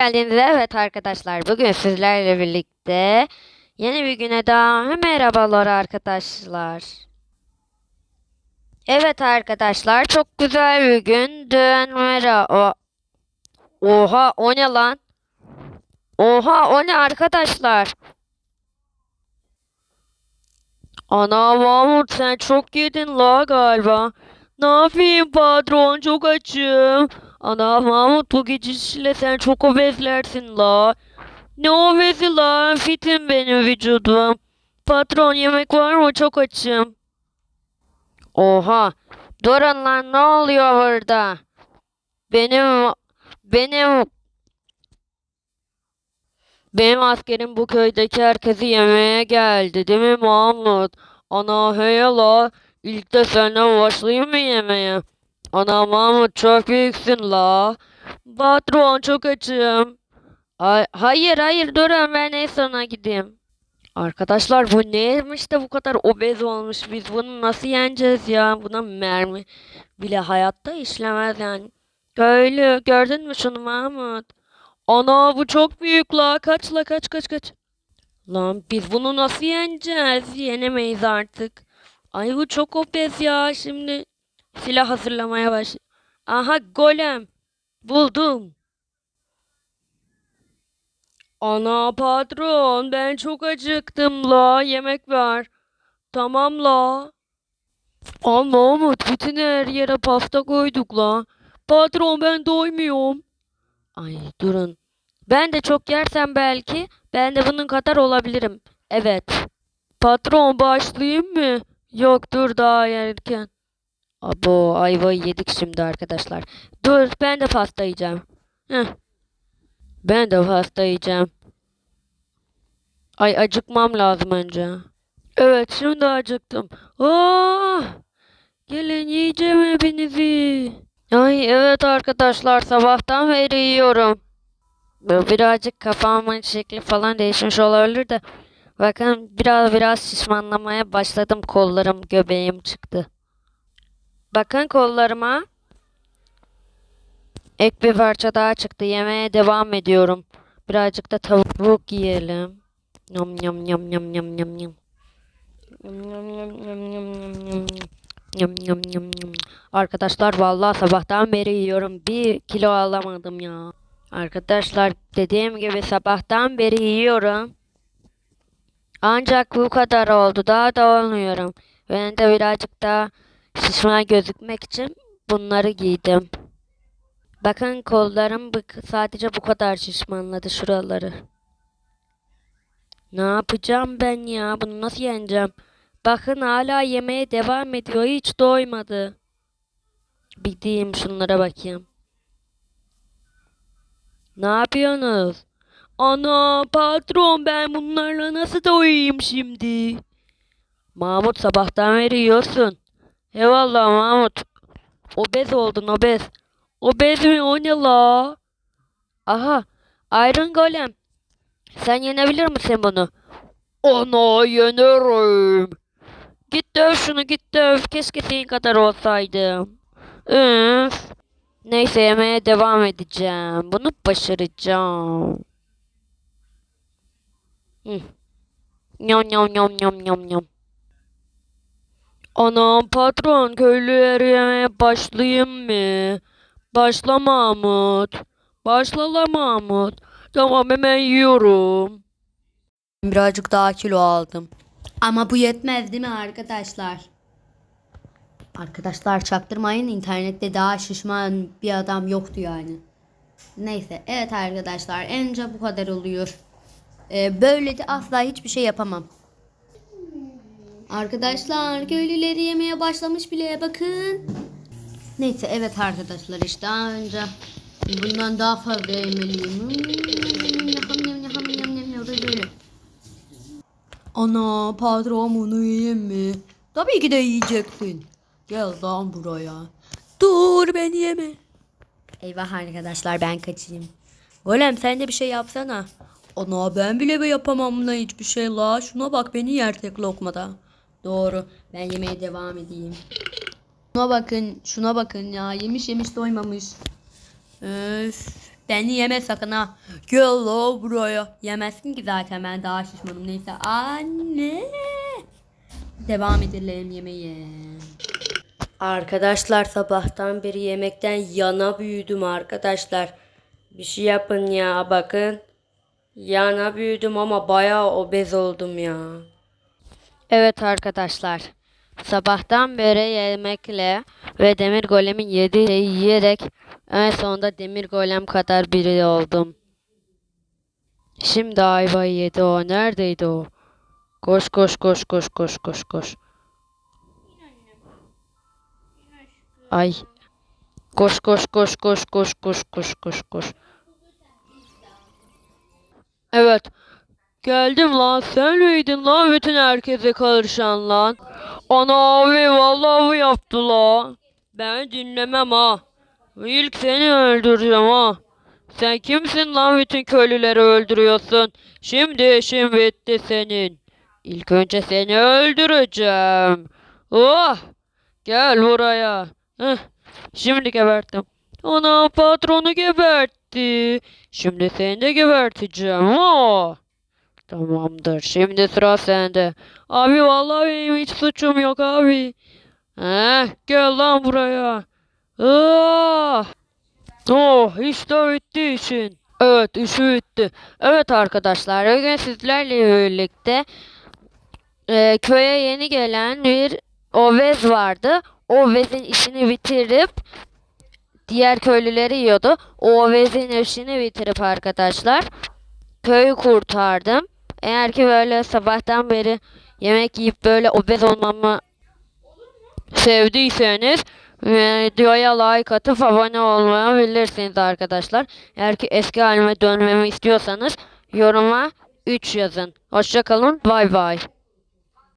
geldiniz. Evet arkadaşlar bugün sizlerle birlikte yeni bir güne daha merhabalar arkadaşlar. Evet arkadaşlar çok güzel bir gün. Dün mera o Oha o ne lan? Oha o ne arkadaşlar? Ana Mahmut sen çok yedin la galiba. Ne yapayım patron çok açım. Ana Mahmut bu gidişle sen çok obezlersin la. Ne obezi la? Fitim benim vücudum. Patron yemek var mı? Çok açım. Oha. Durun lan ne oluyor burada? Benim benim benim askerim bu köydeki herkesi yemeye geldi değil mi Mahmut? Ana hey la. İlk de senden başlayayım mı yemeğe? Ana Mahmut çok büyüksün la. Patron çok açım. Ay, hayır hayır durun ben en sona gideyim. Arkadaşlar bu neymiş de bu kadar obez olmuş. Biz bunu nasıl yeneceğiz ya? Buna mermi bile hayatta işlemez yani. Köylü gördün mü şunu Mahmut? Ana bu çok büyük la. Kaç la kaç kaç kaç. Lan biz bunu nasıl yeneceğiz? Yenemeyiz artık. Ay bu çok obez ya. Şimdi silah hazırlamaya baş. Aha golem. Buldum. Ana patron ben çok acıktım la. Yemek ver. Tamam la. Ama Umut bütün her yere pasta koyduk la. Patron ben doymuyorum. Ay durun. Ben de çok yersem belki ben de bunun kadar olabilirim. Evet. Patron başlayayım mı? Yok dur daha yerken. Abo ayvayı yedik şimdi arkadaşlar. Dur ben de pasta yiyeceğim. Heh. Ben de pasta yiyeceğim. Ay acıkmam lazım önce. Evet şimdi acıktım. Ah! Gelin yiyeceğim hepinizi. Ay evet arkadaşlar sabahtan beri yiyorum. Birazcık kafamın şekli falan değişmiş olabilir de. Bakın biraz biraz şişmanlamaya başladım. Kollarım, göbeğim çıktı. Bakın kollarıma. Ek bir parça daha çıktı. Yemeye devam ediyorum. Birazcık da tavuk yiyelim. Yum yum yum yum yum yum yum. Yum yum yum yum. Arkadaşlar vallahi sabahtan beri yiyorum. Bir kilo alamadım ya. Arkadaşlar dediğim gibi sabahtan beri yiyorum. Ancak bu kadar oldu. Daha da olmuyorum. Ben de birazcık daha şişman gözükmek için bunları giydim. Bakın kollarım sadece bu kadar şişmanladı şuraları. Ne yapacağım ben ya? Bunu nasıl yeneceğim? Bakın hala yemeye devam ediyor. Hiç doymadı. Bir diyeyim şunlara bakayım. Ne yapıyorsunuz? Ana patron ben bunlarla nasıl doyayım şimdi? Mahmut sabahtan beri yiyorsun. Eyvallah Mahmut. Obez oldun obez. Obez mi o ne la? Aha Iron Golem. Sen yenebilir misin bunu? Ana yenerim. Git döv şunu git döv. Keşke senin kadar olsaydım. Üf. Neyse yemeye devam edeceğim. Bunu başaracağım. Hı. Nyam nyam nyam nyam nyam nyam. Anam patron köylüleri yemeye başlayayım mı? Başla Mahmut. Başla la Mahmut. Tamam hemen yiyorum. Birazcık daha kilo aldım. Ama bu yetmez değil mi arkadaşlar? Arkadaşlar çaktırmayın internette daha şişman bir adam yoktu yani. Neyse evet arkadaşlar ence bu kadar oluyor. Ee, böyle de asla hiçbir şey yapamam. Arkadaşlar köylüleri yemeye başlamış bile bakın. Neyse evet arkadaşlar işte daha önce bundan daha fazla yemeliyim. Ana patron bunu yiyeyim mi? Tabii ki de yiyeceksin. Gel lan buraya. Dur beni yeme. Eyvah arkadaşlar ben kaçayım. Golem sen de bir şey yapsana. Ana ben bile yapamam buna hiçbir şey la. Şuna bak beni yer tek lokmada. Doğru ben yemeye devam edeyim. Şuna bakın şuna bakın ya yemiş yemiş doymamış. Öf. Beni yeme sakın ha. Gel la buraya. Yemezsin ki zaten ben daha şişmanım. Neyse anne. Devam edelim yemeğe. Arkadaşlar sabahtan beri yemekten yana büyüdüm arkadaşlar. Bir şey yapın ya bakın. Yana büyüdüm ama bayağı obez oldum ya. Evet arkadaşlar. Sabahtan beri yemekle ve demir golemin yediği yiyerek en sonunda demir golem kadar biri oldum. Şimdi ayvayı yedi o. Neredeydi o? Koş koş koş koş koş koş koş. Ay. Koş koş koş koş koş koş koş koş koş. Evet. Geldim lan. Sen miydin lan bütün herkese karışan lan? Ana abi vallahi bu yaptı la. Ben dinlemem ha. İlk seni öldüreceğim ha. Sen kimsin lan bütün köylüleri öldürüyorsun? Şimdi işin bitti senin. İlk önce seni öldüreceğim. Oh! Gel buraya. Heh, şimdi geberttim. Ana patronu gebertti. Şimdi seni de geberteceğim. Oh! Tamamdır. Şimdi sıra sende. Abi vallahi benim hiç suçum yok abi. Heh, gel lan buraya. Ah! Oh, işte bitti işin. Evet, işi bitti. Evet arkadaşlar, bugün sizlerle birlikte e, köye yeni gelen bir obez vardı. O obezin işini bitirip diğer köylüleri yiyordu. O obezin işini bitirip arkadaşlar köyü kurtardım. Eğer ki böyle sabahtan beri yemek yiyip böyle obez olmamı sevdiyseniz videoya like atıp abone olmayabilirsiniz arkadaşlar. Eğer ki eski halime dönmemi istiyorsanız yoruma 3 yazın. Hoşçakalın. Bay bay.